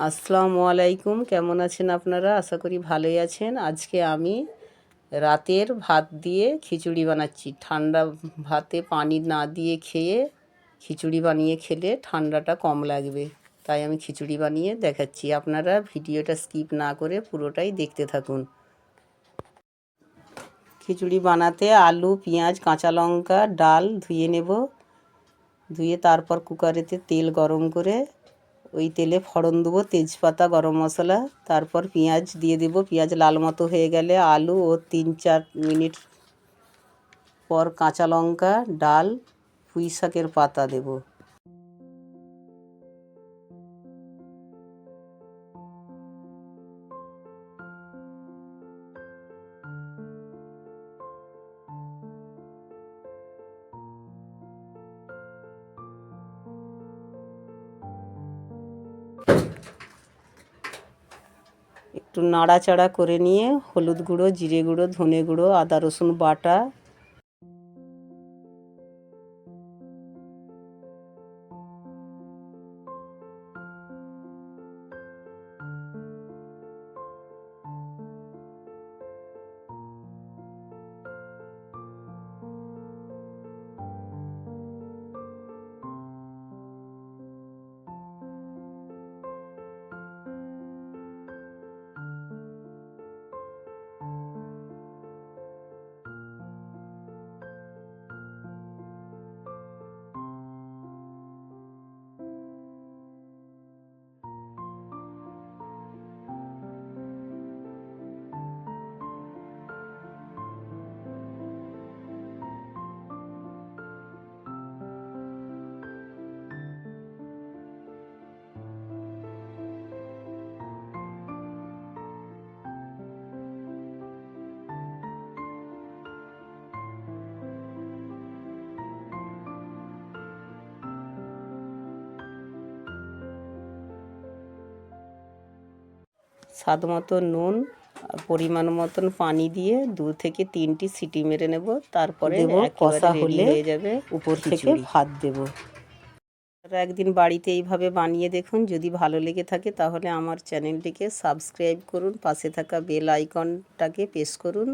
আসসালামু আলাইকুম। কেমন আছেন আপনারা? আশা করি ভালোই আছেন। আজকে আমি রাতের ভাত দিয়ে খিচুড়ি বানাচ্ছি। ঠান্ডা ভাতে পানি না দিয়ে খেয়ে খিচুড়ি বানিয়ে খেলে ঠান্ডাটা কম লাগবে। তাই আমি খিচুড়ি বানিয়ে দেখাচ্ছি। আপনারা ভিডিওটা স্কিপ না করে পুরোটাই দেখতে থাকুন। খিচুড়ি বানাতে আলু, পেঁয়াজ, কাঁচা লঙ্কা, ডাল ধুয়ে নেব। ধুয়ে তারপর কুকারেতে তেল গরম করে ওই তেলে ফোড়ন দেবো, তেজপাতা, গরম মশলা, তারপর পেঁয়াজ দিয়ে দেব। পেঁয়াজ লাল মতো হয়ে গেলে আলু ও তিন চার মিনিট পর কাঁচা লঙ্কা, ডাল পুঁই শাকের পাতা দেব। একটু নাড়াচাড়া করে নিয়ে হলুদ গুঁড়ো জিরে গুঁড়ো ধনে গুঁড়ো আদা রসুন বাটা স্বাদ মতো নুন পরিমাণ মতন পানি দিয়ে দু থেকে তিনটি সিটি মেরে নেব। তারপরে দেব, কষা হলে হয়ে যাবে উপর থেকে ভাত দেব। একদিন বাড়িতে এইভাবে বানিয়ে দেখুন যদি ভালো লেগে থাকে তাহলে আমার চ্যানেলটিকে সাবস্ক্রাইব করুন পাশে থাকা বেল আইকনটাকে প্রেস করুন।